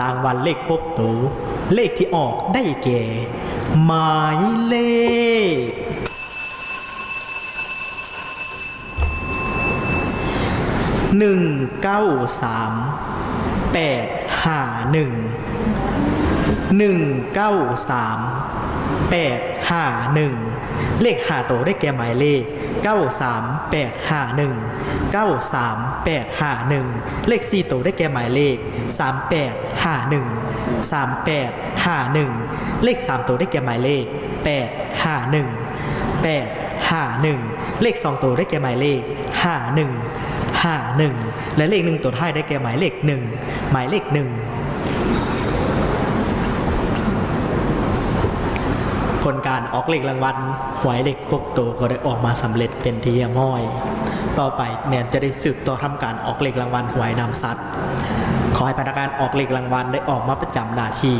รางวัลเลขพบตัวเลขที่ออกได้แก่ หมายเลข หนึ่งเก้าสามแปดห้าหนึ่งหนึ่งเก้าสามแปดห้าหนึ่งเลขหาโตวได้แก่หมายเลขเก้าสามแปดห้าหนึ่งเก้าสามแปดห้าหนึ่งเลขสี่โตวได้แก่หมายเลขสามแปด ห้าหนึ่งสามแปดห้าหนึ่งเลขสามโตวได้แก่หมายเลขแปดห้าหนึ่งแปดห้าหนึ่งเลขสองตัวได้แก่หมายเลขห้าหนึ่งห้าหนึ่งและเลขหนึ่งตัวท้ายได้แก่หมายเลขหนึ่งหมายเลขหนึ่งผลการออกเลขรางวัลหวยเลขครบตัวก็ได้ออกมาสำเร็จเป็นที่เยี่ยมห้อย ต่อไปแนนจะได้สืบต่อทำการออกเลขรางวัลหวยนำซัดขอให้พนักงานออกเลขรางวัลได้ออกมาประจำนาที